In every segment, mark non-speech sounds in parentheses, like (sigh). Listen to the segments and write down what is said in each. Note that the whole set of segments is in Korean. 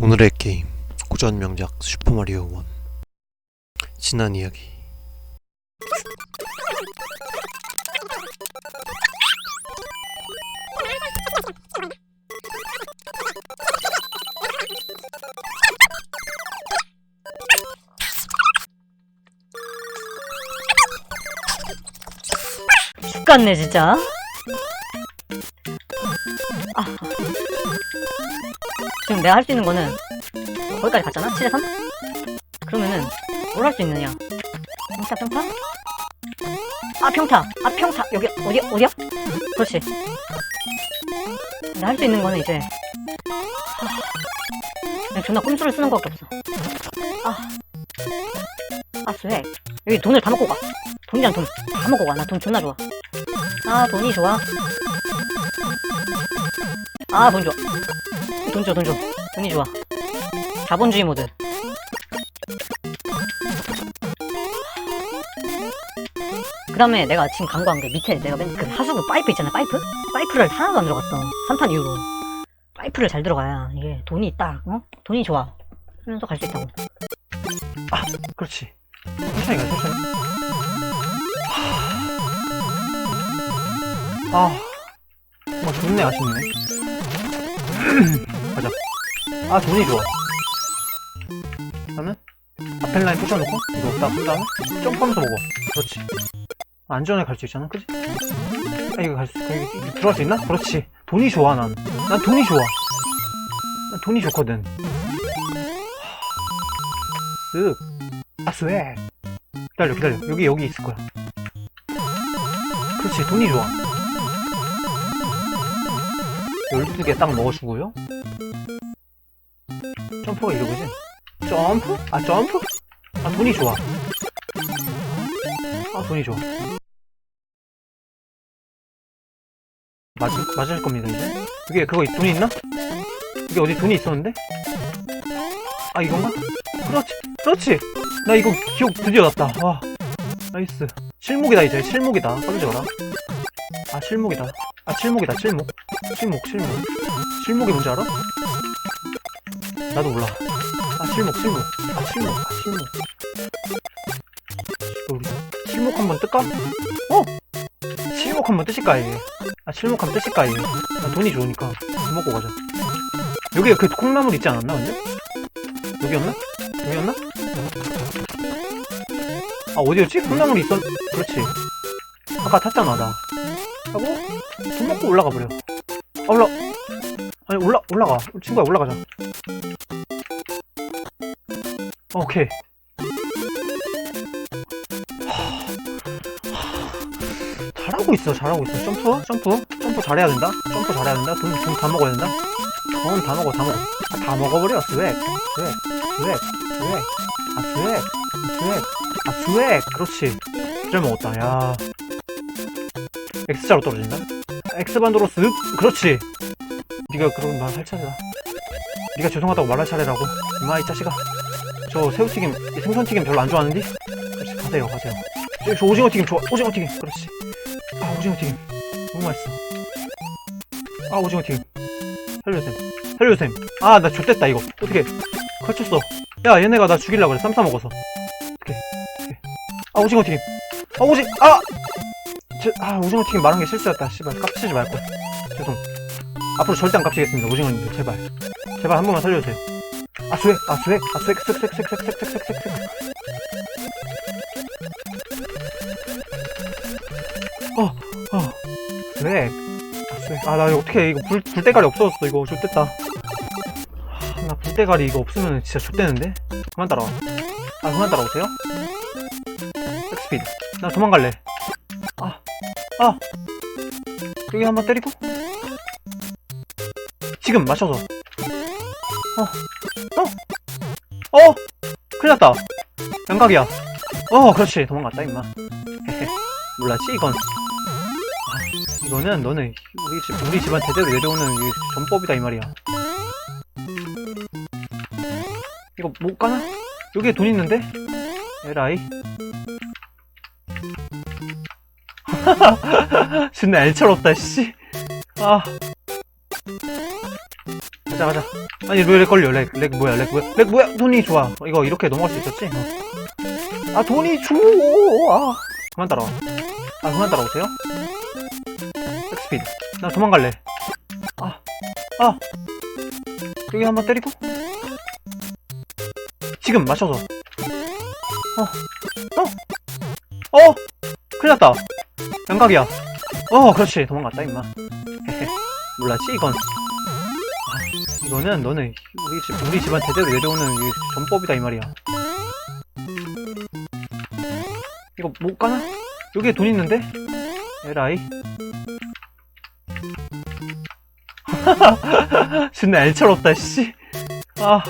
오늘의 게임 고전 명작 슈퍼마리오 1 지난 이야기 죽겠네 진짜. 지금 내가 할 수 있는 거는 거기까지 갔잖아? 7에 3? 그러면은 뭘 할 수 있느냐? 평타 평타? 아 평타! 아 평타! 여기 어디 어디야? 그렇지. 내가 할수 있는 거는 이제 하, 그냥 존나 꼼수를 쓰는 것밖에 없어. 아. 아 쇠. 여기 돈을 다 먹고 가. 돈이란 돈. 다 먹고 가. 나 돈 존나 좋아. 아 돈이 좋아 아 돈 좋아 돈 줘, 돈 줘. 돈이 좋아. 자본주의 모드. 그 다음에 내가 지금 간거한 게 밑에 내가 맨 그 하수구 파이프 있잖아, 파이프? 파이프를 하나도 안 들어갔어. 3판 이후로. 파이프를 잘 들어가야 이게 돈이 딱, 어? 돈이 좋아. 하면서 갈 수 있다고. 그렇지. 천천히 가, 천천히. 아, 뭐 좋네, 아쉽네. (clears throat) 가자. 아, 돈이 좋아. 나는 앞에 라인 부셔놓고, 이거 딱, 그 다음에 점프하면서 먹어. 그렇지. 안전하게 갈수 있잖아, 그지? 아, 이거 갈 수, 여기, 여기 들어갈 수 있나? 그렇지. 돈이 좋아, 난. 난 돈이 좋아. 난 돈이 좋거든. 쓱. 아, 스웩. 기다려, 기다려. 여기, 여기 있을 거야. 그렇지, 돈이 좋아. 12개 딱 먹어주고요. 점프가 이러고지? 점프? 아, 점프? 아, 돈이 좋아. 아, 돈이 좋아. 맞을, 맞을 겁니다, 이제. 여기, 그거, 돈이 있나? 여기 어디 돈이 있었는데? 아, 이건가? 그렇지, 그렇지! 나 이거 기억 드디어 났다. 와, 나이스. 실목이다 이제 실목이다. 꺼져라. 아 실목이다. 아 실목이다 실목. 실목 실목. 실목이 뭔지 알아? 나도 몰라. 아 실목 실목. 아 실목 아 실목. 우리 실목 한번 뜰까? 어? 실목 한번 뜨실까 이게? 아 실목 한번 뜨실까 이게? 나 돈이 좋으니까 돈 먹고 가자. 여기에 그 콩나물 있지 않았나 근데? 여기였나? 여기였나? 아 어디였지? 콩나물이 있었... 그렇지 아까 탔잖아 나 하고 돈 먹고 올라가 버려 아 올라 아니 올라 올라가 친구야 올라가자 어, 오케이. 하, 잘하고 있어 잘하고 있어. 점프 점프. 점프 잘해야 된다. 점프 잘해야 된다. 돈 돈 다 먹어야 된다. 돈 다 먹어 다 먹어. 아, 다 먹어버려 스웩. 스웩 스웩 스웩. 아 스웩 스웩. 아 스웩. 그렇지. 잘 먹었다. 야. X자로 떨어진다. X반도로 쓱 그렇지. 네가 그런 말할 차례다. 네가 죄송하다고 말할 차례라고. 이마 이 자식아 저 새우튀김 이 생선튀김 별로 안 좋아하는데? 그렇지 가세요 가세요. 저, 저 오징어튀김 좋아 오징어튀김 그렇지. 아 오징어튀김. 너무 맛있어. 아 오징어튀김. 살려주셈 살려주셈 아나 좆됐다 이거. 어떻게 걸쳤어. 야 얘네가 나 죽이려고 그래 쌈 싸 먹어서. 어떡해 어떡해. 아 오징어 튀김. 아 오징 아! 제, 아 오징어 튀김 말한 게 실수였다. 씨발 깝치지 말걸 죄송. 앞으로 절대 안 깝치겠습니다 오징어님들. 제발. 제발 한 번만 살려주세요 아 스웩 아 스웩 아 스웩 스웩 스웩 스웩 스웩 스웩 스웩 스웩 어어. 스웩 아 스웩 아나 이거 어떻게 이거 불, 불대가리 없어졌어. 이거 좆됐다. 아, 나 불대가리 이거 없으면 진짜 좆되는데? 그만 따라와. 아 그만 따라오세요? 백스피드. 나 도망갈래. 아 아. 여기 한번 때리고. 지금 맞춰서. 어 어? 어? 큰일 났다 양각이야 어 그렇지 도망갔다 임마 (laughs) 몰랐지 이건 아, 이거는 너는 우리 집 우리 집안 대대로 내려오는 이 전법이다 이 말이야 이거 못 가나? 여기에 돈 있는데? 에라이 (laughs) 존나 애처롭다 씨. 아. 가자 가자. 아니 왜 렉 걸려? 렉, 렉 뭐야 렉 뭐야? 렉 뭐야? 돈이 좋아. 이거 이렇게 넘어갈 수 있었지? 어. 아 돈이 좋아. 그만 따라와. 아 그만 따라오세요? 백스피드. 나 도망갈래. 아 아. 여기 한번 때리고. 지금 맞춰서. 어. 어? 어? 큰일 났다. 양각이야. 어 그렇지. 도망갔다 임마. 헤헤 (laughs) 몰랐지 이건 아, 이거는 너는 우리 집 우리 집안 대대로 내려오는 이 전법이다 이 말이야 이거 못 가나? 여기에 돈 있는데? 에라이 (laughs) 존나 애처롭다 씨 아.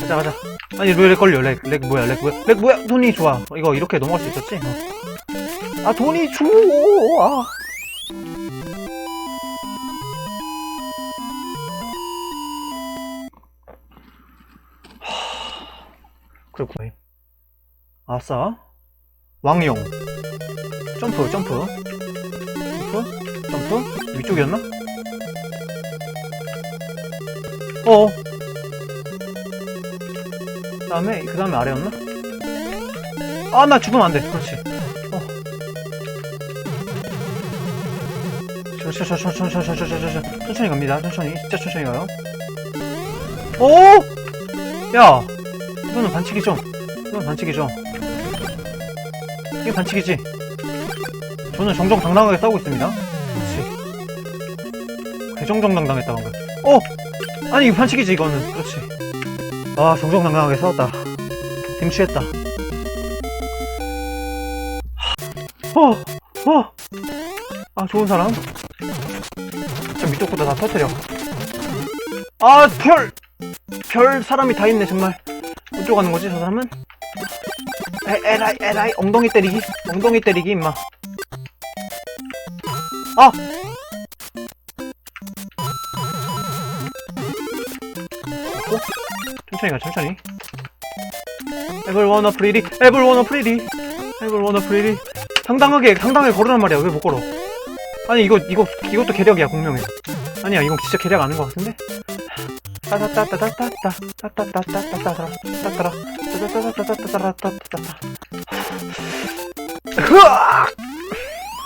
가자 가자 아니 왜 렉 걸려 렉, 렉 뭐야 렉 뭐야 렉 뭐야 돈이 좋아 이거 이렇게 넘어갈 수 있었지? 어. 아 돈이 좋아 그렇구나. 아싸. 왕용. 점프 점프. 점프 점프. 위쪽이었나? 어. 그 다음에 그 다음에 아래였나? 아 나 죽으면 안 돼. 그렇지. 어. 저, 저, 저, 저, 저, 저, 저, 저, 저, 저, 저, 천천히 갑니다. 천천히. 진짜 천천히 가요. 오! 야 이거는 반칙이죠? 이건 반칙이죠? 이게 반칙이지? 저는 정정당당하게 싸우고 있습니다. 그렇지. 대정정당당했다 방금. 어! 아니 이거 반칙이지 이거는. 그렇지. 아 정정당당하게 싸웠다. 쟁취했다. 어! 어! 아 좋은 사람? 저 밑쪽부터 다 터뜨려. 아 별! 별 사람이 다 있네 정말 어디로 가는 거지 저 사람은? 에, 에라이 에라이 엉덩이 때리기? 엉덩이 때리기 임마. 아! 됐고 천천히 가 천천히. 에블 워너 프리리 에블 워너 프리리 에블 워너 프리리 당당하게 당당하게 걸으란 말이야 왜 못 걸어? 아니 이거 이거 이것도 계략이야 공명이 아니야 이건 진짜 계략 아닌 것 같은데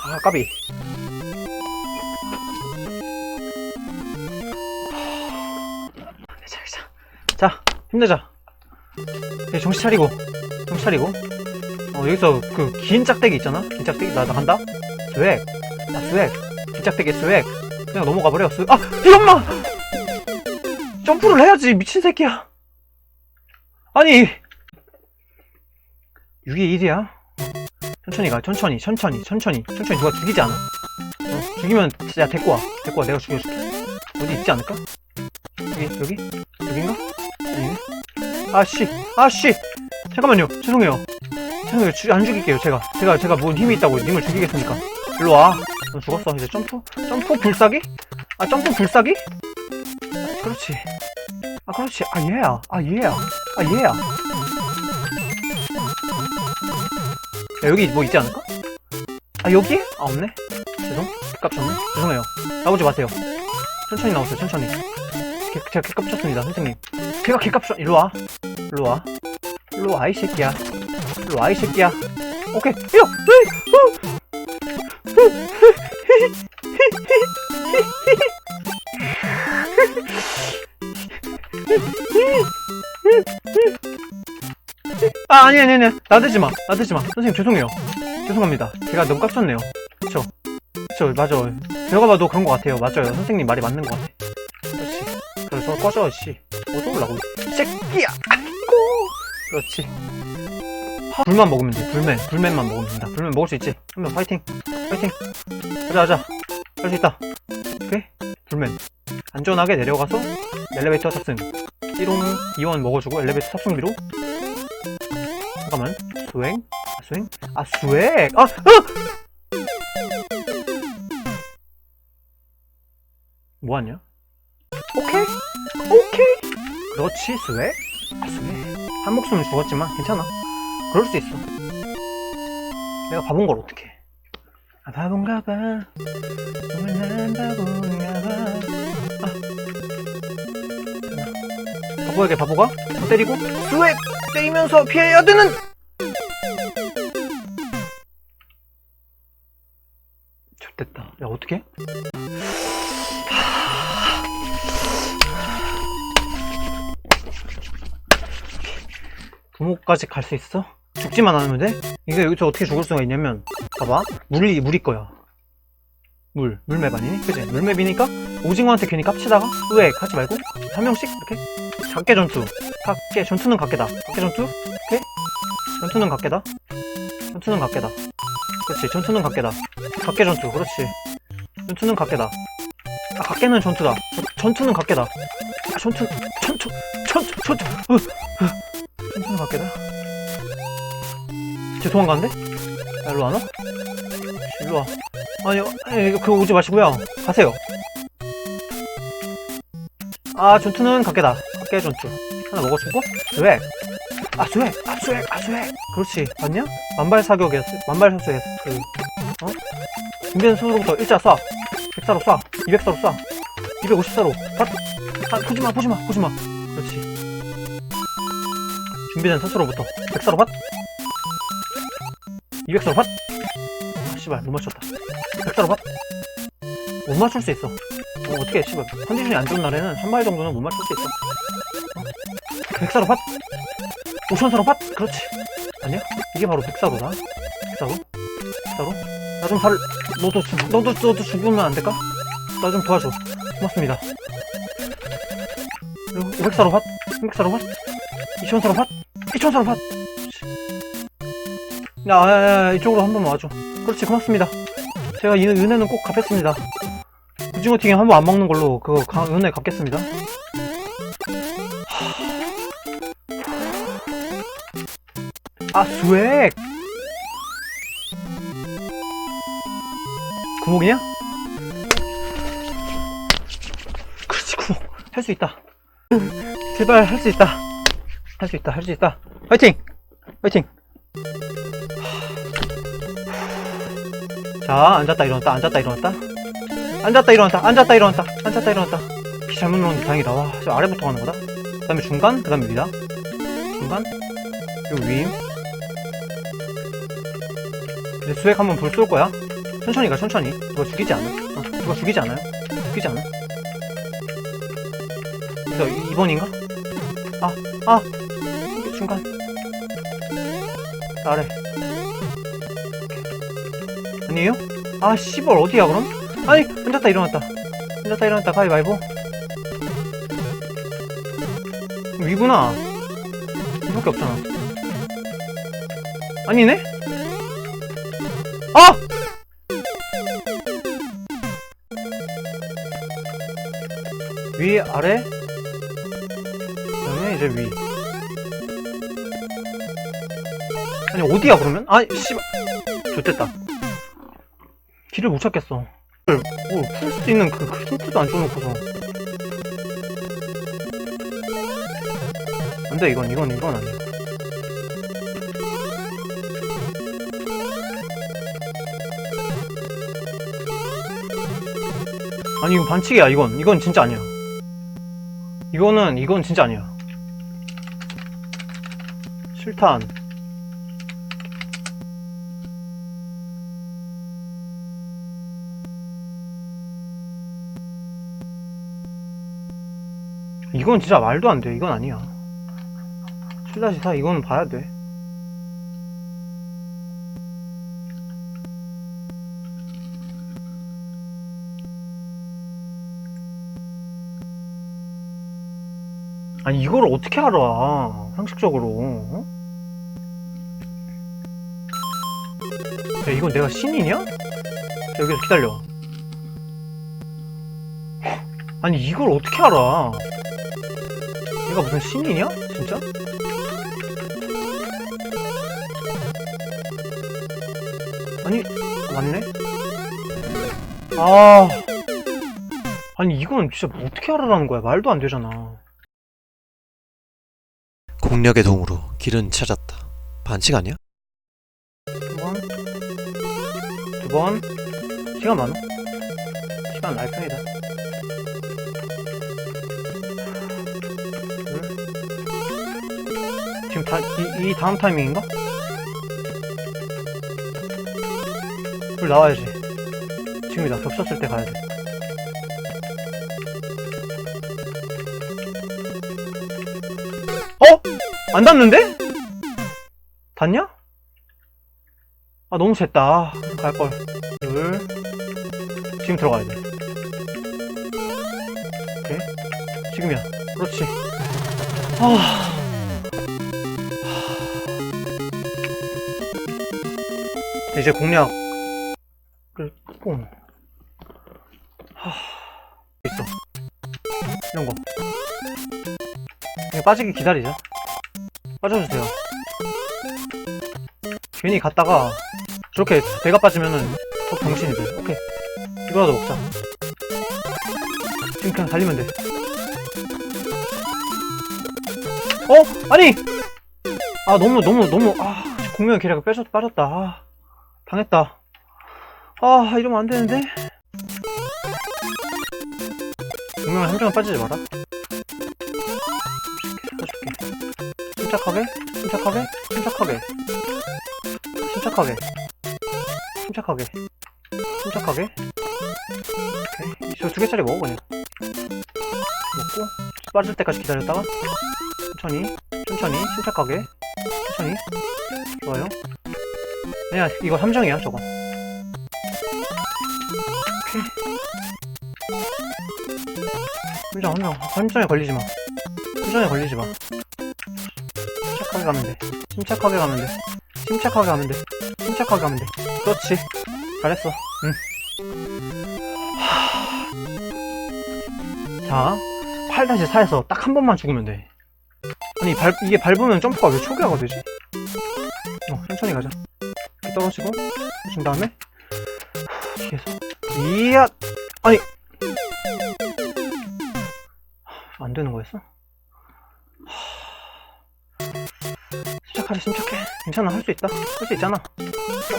아 까비. 자, 힘내자. 네, 정신 차리고. 정신 차리고. 어 여기서 그 긴 짝대기 있잖아? 긴 짝대기? 나, 나 간다? 스웩. 아 스웩. 긴 짝대기 스웩. 그냥 넘어가 버려 스웩 아 이엄마 점프를 해야지 미친 새끼야. 아니. 6이 1이야? 천천히 가 천천히 천천히 천천히. 천천히 누가 죽이지 않아? 어, 죽이면 진짜 데리고 와. 데리고 와 내가 죽여줄게. 어디 있지 않을까? 여기 여기? 여긴가? 아니네? 아씨 아씨. 잠깐만요. 죄송해요. 죄송해요. 주- 안 죽일게요 제가. 제가 제가 뭔 힘이 있다고 님을 죽이겠습니까? 일로와. 너 죽었어. 이제 점프 점프 불사기? 아 점프 불사기? 아, 그렇지 아 그렇지 아 얘야 아 얘야 아 얘야 야 여기 뭐 있지 않을까? 아 여기? 아 없네 죄송 깝쳤네 죄송해요 나오지 마세요 천천히 나오세요 천천히 개, 제가 개값 쳤습니다 선생님 제가 개값 쳤 일로와 일로와 일로와 이 새끼야 일로와 이 새끼야 오케이 야 아 아니 아니 아니. 나대지 마. 나대지 마. 선생님 죄송해요. 죄송합니다. 제가 너무 깝쳤네요. 그쵸? 그쵸 맞아. 제가 봐도 그런 것 같아요. 맞아요. 선생님 말이 맞는 것 같아. 그렇지. 그래서 꺼져 씨. 어디 올라고 이 새끼야! 아이고! 그렇지. 하, 불만 먹으면 돼. 불맨. 불맨만 먹으면 된다. 불맨 먹을 수 있지? 한 명 파이팅. 파이팅. 가자 가자. 할 수 있다. 오케이? 불맨. 안전하게 내려가서 엘리베이터 탑승 1호 2원 먹어주고 엘리베이터 탑승비로. 잠깐만. 수행. 아, 수행. 아 수행. 아 으! 뭐하냐? 오케이. 오케이. 그렇지 수행. 아 수행. 한 목숨은 죽었지만 괜찮아. 그럴 수 있어. 내가 바본 걸 어떡해. 아 바본가 봐. 정말 난 바본가 봐 바보에게 바보가? 때리고? 스웩! 때리면서 피해야 되는! 됐다. 야 어떻게 부모까지 갈 수 있어? 죽지만 않으면 돼? 이게 여기서 어떻게 죽을 수가 있냐면 봐봐. 물이 물이 거야 물 물맵 아니니? 그지? 물맵이니까? 오징어한테 괜히 깝치다가 왜 하지 말고 한 명씩 이렇게 각계 전투. 각계 전투는 각계다. 각계 전투? 오케이? 전투는 각계다. 전투는 각계다. 그렇지 전투는 각계다. 각계 전투. 그렇지. 전투는 각계다. 아 각계는 전투다. 전- 전투는 각계다. 아 전투 전투 전투 전투. 으, 으. 전투는 각계다. 쟤 도망가는데? 야 일로 안 와? 일로 와 아니 아니 그거 오지 마시고요. 가세요. 아 전투는 각계다. 각계 전투. 하나 먹어주고? 스웩 아 스웩 아 스웩 아 스웩 그렇지. 맞냐? 만발 사격이었어 만발 사격이었어 그 어? 준비된 순서부터 일자 쏴. 100사로 쏴. 200사로 쏴. 250사로. 다 아, 보지마 보지마 보지마. 그렇지. 준비된 스스로부터 100사로 밭 200사로 밭 아, 씨발 못 맞췄다 100사로 밭못 맞출 수 있어 어, 어 떻게 해, 씨발. 컨디션이 안 좋은 날에는 한 마리 정도는 못 맞출 수 있어. 어? 백사로 팟? 오천사로 팟? 그렇지. 아니야? 이게 바로 백사로다. 백사로? 백사로? 나좀 살, 너도 죽, 너도, 너도 죽으면 안 될까? 나 좀 도와줘. 고맙습니다. 그리고 오백사로 팟? 삼백사로 팟? 이천사로 팟? 이천사로 팟? 야, 야, 야, 야, 이쪽으로 한 번만 와줘. 그렇지, 고맙습니다. 제가 이 은혜는 꼭 갚겠습니다. 오징어 튀김 한 번 안 먹는 걸로 그거 가, 은혜 갚겠습니다. 아, 스웩! 구멍이냐? 그렇지, 구멍. 할 수 있다. 제발 할 수 있다. 할 수 있다, 할 수 있다. 화이팅! 화이팅! 자, 앉았다, 일어났다, 앉았다, 일어났다. 앉았다 일어났다 앉았다 일어났다 앉았다 일어났다. 피 잘못 눌렀는데 다행이다. 와저 아래부터 가는 거다. 그 다음에 중간 그 다음에 위다. 중간 그리고 위 이제 수액 한번 불 쏠 거야. 천천히 가 천천히. 그거 죽이지 않아. 어, 그거 죽이지 않아요? 죽이지 않아? 그래서 2번인가? 아, 아. 중간. 아래 아니에요? 아 씨발 어디야 그럼? 아니 앉았다 일어났다 앉았다 일어났다 가위바위보 위구나 이밖에 없잖아 아니네? 아! 위 아래 그다음에 이제 위 아니 어디야 그러면? 아 씨발 좋됐다 길을 못 찾겠어 뭐, 풀 수도 있는 그, 그 힌트도 안 줘놓고서. 안 돼, 이건, 이건, 이건 아니야. 아니, 이건 반칙이야, 이건. 이건 진짜 아니야. 이거는, 이건 진짜 아니야. 실탄. 이건 진짜 말도 안 돼. 이건 아니야. 7-4 이거는 봐야 돼. 아니 이걸 어떻게 알아? 상식적으로. 어? 야 이건 내가 신이냐? 자, 여기서 기다려. 아니 이걸 어떻게 알아? 얘가 무슨 신이냐? 진짜? 아니 맞네? 아 아니 이건 진짜 뭐 어떻게 알아라는 거야 말도 안 되잖아 공력의 도움으로 길은 찾았다. 반칙 아니야? 한번 두번 시간 많아 시간 날 편이다 지금 다, 이, 이 다음 타이밍인가? 불 나와야지. 지금이다. 겹쳤을 때 가야지. 어? 안 닿는데? 닿냐? 아, 너무. 아, 갈걸. 둘. 지금 들어가야 돼. 오케이. 지금이야. 그렇지. 아. 이제 공략을 뽕. 하. 있어. 이런 거. 그냥 빠지기 기다리자. 빠져주세요. 괜히 갔다가 저렇게 배가 빠지면은 더 병신이 돼. 오케이. 이거라도 먹자. 지금 그냥 달리면 돼. 어? 아니! 아, 너무, 너무, 너무, 아, 공명의 기회가 빼졌, 빠졌다. 아, 당했다. 아, 이러면 안 되는데? 한 점만 빠지지 마라. 침착하게, 침착하게, 침착하게. 침착하게. 침착하게. 침착하게. 오케이. 저 두 개짜리 먹어, 그냥. 먹고, 빠질 때까지 기다렸다가, 천천히, 천천히, 침착하게, 천천히. 좋아요. 그냥 이거 3점이야, 저거. 오케이. 함정, 함정. 함정에 걸리지 마. 함정에 걸리지 마. 침착하게 가면 돼. 침착하게 가면 돼. 침착하게 가면 돼. 침착하게 가면 돼. 그렇지. 잘했어. 응. 자, 8-4에서 딱 한 번만 죽으면 돼. 아니, 발, 이게 밟으면 점프가 왜 초기화가 되지? 어, 천천히 가자. 떨어지고, 준 다음에, 뒤에서, 이야! 아니! 안 되는 거였어? 시작하자, 침착해. 괜찮아, 할 수 있다. 할 수 있잖아.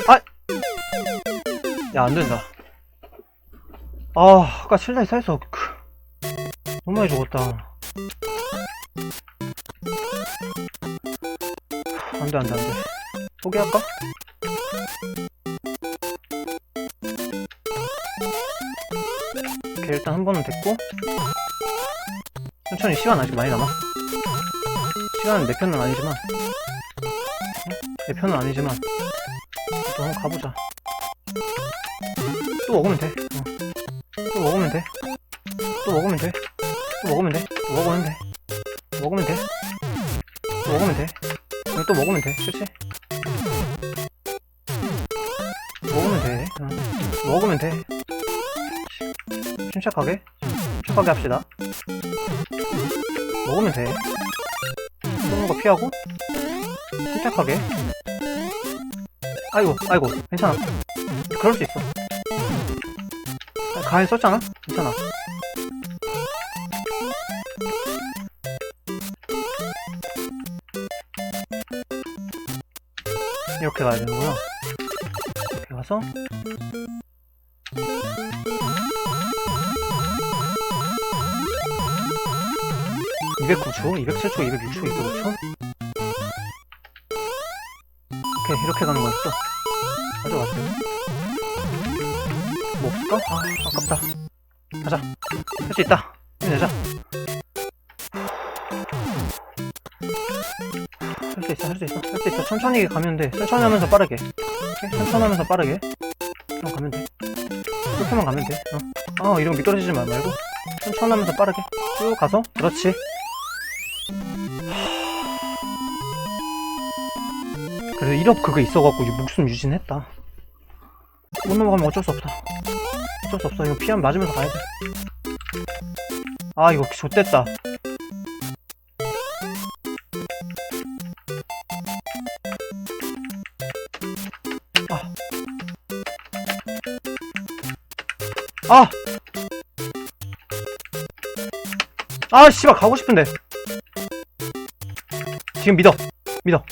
아! 야, 안 된다. 아, 아까 7-4에서, 그, 너무 많이 죽었다. 안 돼, 안 돼, 안 돼. 포기할까? 오케이, 일단 한 번은 됐고. 천천히 시간 아직 많이 남았어. 시간은 내 편은 아니지만. 응? 내 편은 아니지만. 또 한번 가보자. 또 먹으면 돼. 어. 또 먹으면 돼. 침착하게 합시다. 먹으면 돼. 쏘는 거 피하고. 침착하게. 아이고, 아이고. 괜찮아. 그럴 수 있어. 아, 가해 썼잖아? 괜찮아. 이렇게 가야 되는구나. 이렇게 가서. (209초) (207초) (206초) (205초) 오케이 이렇게 가는 거였어. 맞아 맞아 뭐 없을까? 아 아깝다. 가자. 할 수 있다. 힘내자. 할 수 있어 할 수 있어. 할 수 있어. 천천히 가면 돼. 천천히 하면서 빠르게. 오케이? 천천히 하면서 빠르게. 그럼 가면 돼. 그렇게만 가면 돼. 어. 아 이러면 미끄러지지 말 말고. 천천히 하면서 빠르게. 쭉 가서. 그렇지 그래 1업 그거 있어갖고 이 목숨 유진했다 못 넘어가면 어쩔 수 없다 어쩔 수 없어 이거 피하면 맞으면서 가야 돼 아 이거 좆됐다 아! 아, 씨발, 가고 싶은데. 지금 믿어. 믿어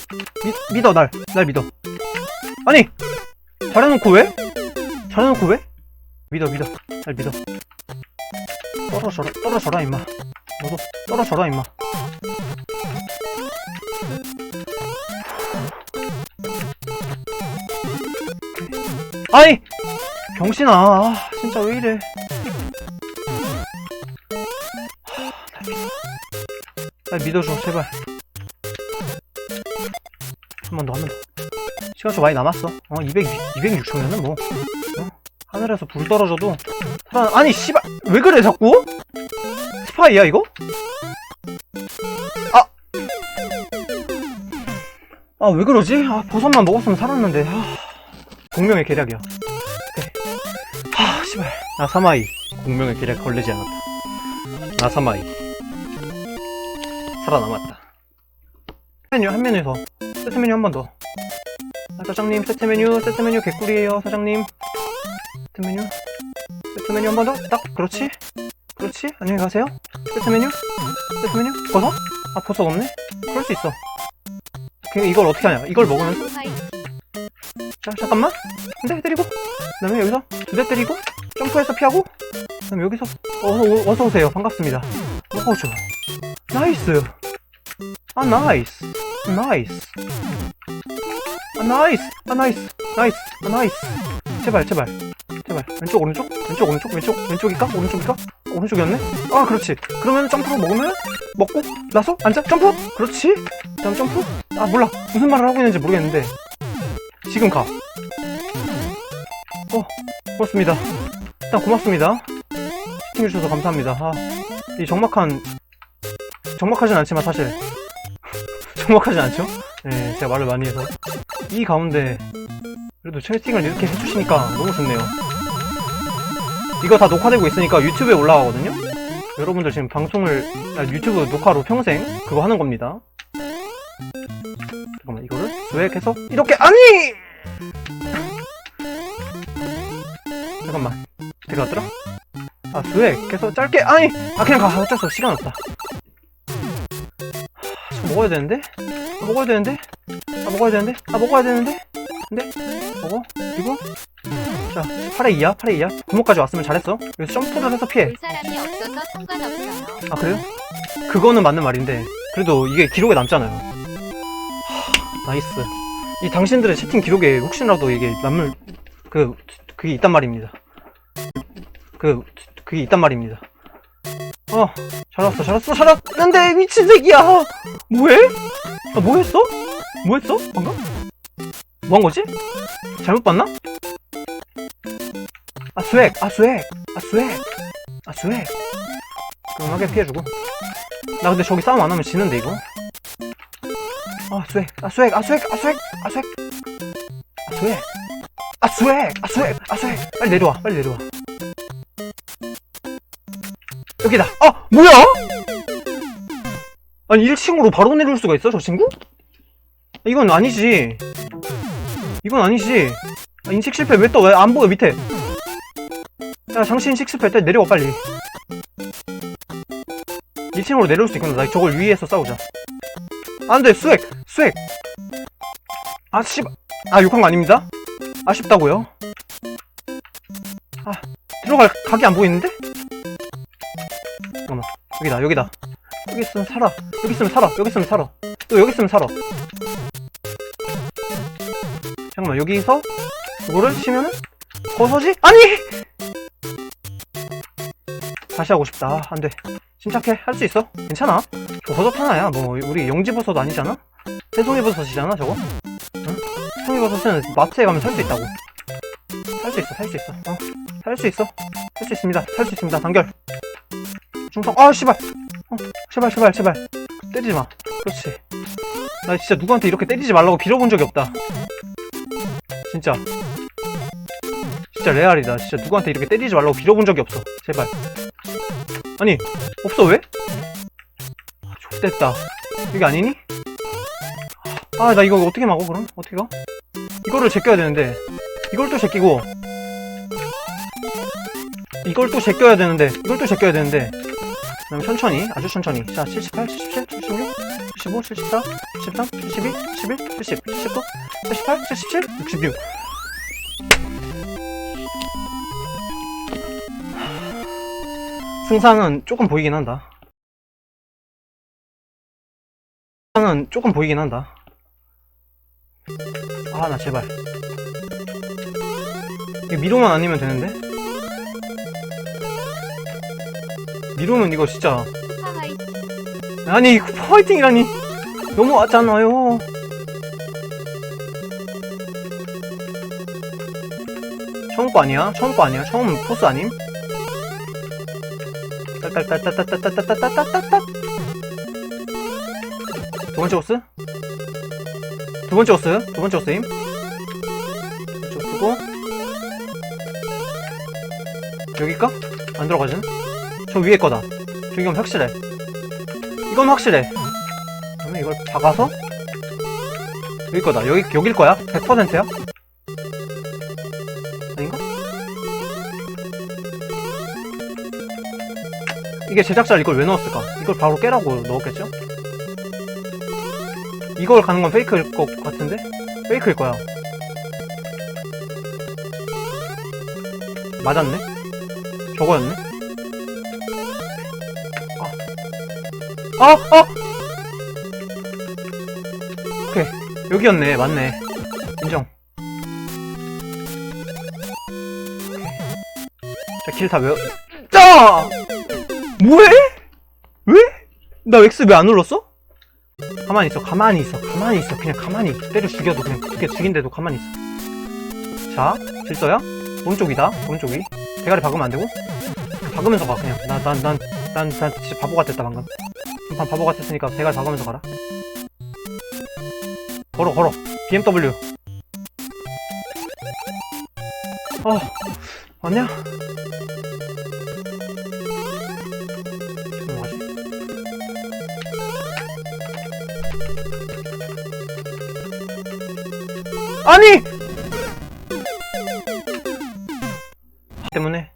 믿, 어 날 날 믿어 아니 잘해놓고 왜? 잘해놓고 왜? 믿어 믿어 날 믿어 떨어져라 떨어져라 임마 너도 떨어져라 임마 아니! 병신아, 아, 진짜 왜 이래. 날 믿어줘, 제발. 시간 좀 많이 남았어. 어 200, 206초면은 뭐. 어? 하늘에서 불 떨어져도 살아 아니 씨발 왜 그래 자꾸? 스파이야 이거? 아! 아 왜 그러지? 아 버섯만 먹었으면 살았는데 아. 공명의 계략이야. 오케이 아 씨발. 나사마이. 공명의 계략 걸리지 않았다. 나사마이. 살아남았다. 메뉴 한 메뉴에서. 세트 메뉴 한 번 더 아, 사장님 세트 메뉴 세트 메뉴 개꿀이에요 사장님. 세트 메뉴? 세트 메뉴 한 번 더? 딱? 그렇지? 그렇지? 안녕히 가세요. 세트 메뉴? 세트 메뉴? 버섯? 아 버섯 없네? 그럴 수 있어. 그 이걸 어떻게 하냐? 이걸 먹으면 자 잠깐만. 한 대 때리고 그 다음에 여기서 두 대 때리고 점프해서 피하고 그 다음에 여기서 어서, 오- 어서 오세요. 반갑습니다. 먹어줘. 나이스. 아 나이스. 나이스 아 나이스. 아 나이스. 나이스. 아 나이스. 제발 제발. 제발. 왼쪽 오른쪽? 왼쪽 오른쪽? 왼쪽? 왼쪽일까? 오른쪽일까? 오른쪽이었네? 아 그렇지. 그러면 점프로 먹으면 먹고 나서 앉아? 점프? 그렇지. 다음 점프? 아 몰라. 무슨 말을 하고 있는지 모르겠는데. 지금 가. 어, 고맙습니다. 일단 고맙습니다. 시청해주셔서 감사합니다. 아, 이 정막한, 정막하진 않지만 사실. (laughs) 정막하진 않죠? 네, 제가 말을 많이 해서. 이 가운데, 그래도 채팅을 이렇게 해주시니까 너무 좋네요. 이거 다 녹화되고 있으니까 유튜브에 올라가거든요? 여러분들 지금 방송을, 아, 유튜브 녹화로 평생 그거 하는 겁니다. 잠깐만, 이거를 스웩해서, 이렇게, 아니! 잠깐만 어떻게 갔더라? 아 스웩 해서 짧게 아니 아 그냥 가 어쩔 수 없어 시간 없다 먹어야 되는데? 아, 먹어야 되는데? 아 먹어야 되는데? 아 먹어야 되는데? 근데? 먹어? 그리고 자 8회 2야? 8회 2야? 구멍까지 왔으면 잘했어. 여기서 점프를 해서 피해. 볼 사람이 없어서 상관없어요. 아 그래요? 그거는 맞는 말인데 그래도 이게 기록에 남잖아요. 하, 나이스. 이 당신들의 채팅 기록에 혹시라도 이게 남을 그 그게 있단 말입니다. 그 그게 있단 말입니다 어 잘 왔어 잘 왔어 잘 왔는데 미친 새끼야 뭐해? 아 뭐 했어? 뭐 했어? 방금? 뭐 한 거지? 잘못 봤나? 아 스웩 아 스웩 아 스웩 아 스웩 그만하게 피해주고 나 근데 저기 싸움 안 하면 지는데 이거 아 스웩 아 스웩 아 스웩 아 스웩 아 스웩 아 스웩 아 스웩 아 스웩 아 스웩 빨리 내려와 빨리 내려와 여기다. 아 뭐야? 아니 1층으로 바로 내려올 수가 있어 저 친구? 이건 아니지. 이건 아니지. 아, 인식 실패 왜 또 왜 안 보여 밑에? 야 장신 식스패 때 내려와 빨리. 1층으로 내려올 수 있구나 나 저걸 위에서 싸우자. 안돼 스웩 스웩 아 씨발. 아 욕한 거 아닙니다. 아쉽다고요? 아 들어갈 각이 안 보이는데 잠깐만. 여기다 여기다. 여기 있으면 살아. 여기 있으면 살아. 여기 있으면 살아. 또 여기 있으면 살아. 잠깐만 여기서 이거를 치면은 버섯이? 아니! 다시 하고 싶다. 아, 안돼. 침착해. 할 수 있어. 괜찮아. 저 버섯 하나야. 뭐 우리 영지 버섯 아니잖아? 새송이 버섯이잖아 저거? 응? 새송이 버섯은 마트에 가면 살 수 있다고. 살 수 있어 살 수 있어. 어? 살 수 있어. 살 수 있습니다. 살 수 있습니다. 단결 중성 아 씨발. 어, 제발 제발 제발. 때리지 마. 그렇지. 나 진짜 누구한테 이렇게 때리지 말라고 빌어본 적이 없다. 진짜. 진짜 레알이다. 진짜 누구한테 이렇게 때리지 말라고 빌어본 적이 없어. 제발. 아니 없어 왜? 아, X됐다. 이게 아니니? 아 나 이거 어떻게 막어 그럼? 어떻게 가? 이거를 제껴야 되는데. 이걸 또 제끼고 이걸 또 제껴야 되는데 이걸 또 제껴야 되는데. 그 다음에 천천히 아주 천천히. 자 78, 77, 76, 75, 74, 73, 72, 71, 70, 79, 78, 77, 66 승산은 조금 보이긴 한다. 승산은 조금 보이긴 한다. 아 나 제발. 이거 미로만 아니면 되는데? 미로면 이거 진짜 아니 파이팅이라니 너무 왔잖아요 처음 거 아니야? 처음 거 아니야? 처음 포스 아님? 두 번째 호스? 두 번째 호스? 두 번째 호스임? 이쪽 두고 여기까? 안 들어가진? 저 위에 거다 저기면 확실해 이건 확실해. 그러면 이걸 박아서 여기 거다. 여기 여길 거야. 100%야. 아닌가? 이게 제작자 이걸 왜 넣었을까? 이걸 바로 깨라고 넣었겠죠? 이걸 가는 건 페이크일 것 같은데? 페이크일 거야. 맞았네? 저거였네? 아, 아! 오케이. 여기였네. 맞네. 인정. 자, 길다 외워. 짜! 뭐해? 왜? 나 X 왜안 눌렀어? 가만히 있어. 가만히 있어. 가만히 있어. 그냥 가만히. 때려 죽여도 그냥 죽여 죽인데도 가만히 있어. 자, 질서야? 오른쪽이다. 오른쪽이. 대가리 박으면 안 되고. 박으면서 가, 그냥. 나, 난, 난, 난, 난 진짜 바보 같았다, 방금. 반 바보 같았으니까 대가리 박으면서 가라. 걸어, 걸어. BMW. 어, 왔냐? 뭐하지? 아니! 때문에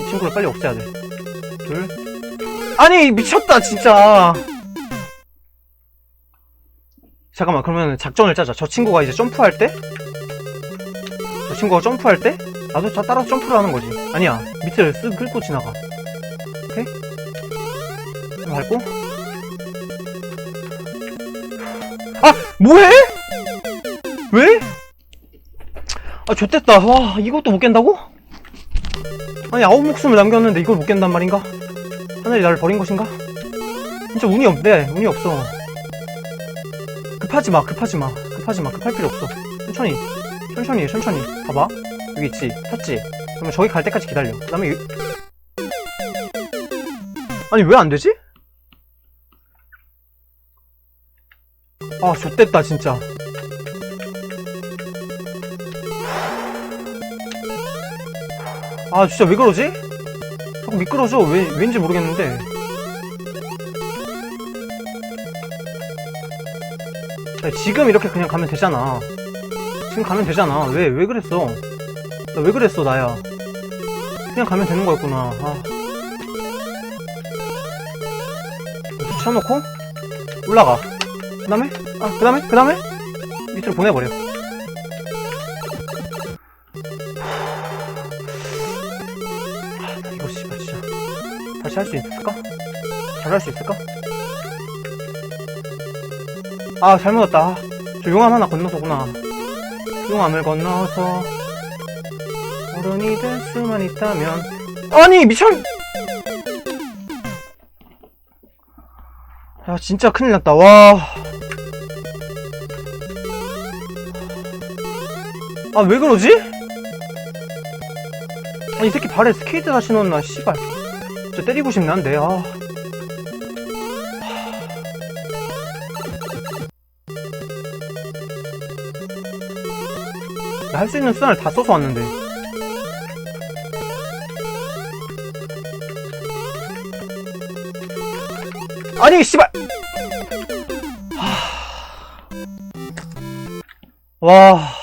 이 친구를 빨리 없애야 돼. 둘, 아니 미쳤다 진짜. 잠깐만 그러면 작전을 짜자. 저 친구가 이제 점프할 때? 저 친구가 점프할 때? 나도 저 따라서 점프를 하는 거지. 아니야. 밑을 쓱 긁고 지나가. 오케이? 좀 밟고? 아 뭐해? 왜? 아 좋댔다. 와 이것도 못 깬다고? 아니 아홉 목숨을 남겼는데 이걸 못 깬단 말인가? 하늘이 나를 버린 것인가? 진짜 운이 없네. 운이 없어. 급하지 마, 급하지 마, 급하지 마, 급할 필요 없어. 천천히, 천천히, 해, 천천히. 봐봐. 여기 있지, 탔지. 그러면 저기 갈 때까지 기다려. 그 다음에, 아니, 왜 안 되지? 아, 좆됐다, 진짜. 아, 진짜 왜 그러지? 자꾸 미끄러져. 왜, 왠지 모르겠는데. 지금 이렇게 그냥 가면 되잖아. 지금 가면 되잖아. 왜, 왜 그랬어? 나 왜 그랬어, 나야. 그냥 가면 되는 거였구나. 아. 쳐놓고, 올라가. 그 다음에, 아, 그 다음에, 그 다음에, 밑으로 보내버려. 할 수 있을까? 잘할 수 있을까? 아 잘못했다 아, 저 용암 하나 건너서구나 용암을 건너서 어른이 될 수만 있다면 아니 미천 야 진짜 큰일 났다 와 아, 왜 그러지? 아니, 이 새끼 발에 스케이트 다시 넣었나, 씨발. 진짜 때리고 싶네, 한데, 아. 할 수 있는 수단을 다 써서 왔는데. 아니, 씨발! 하... 와.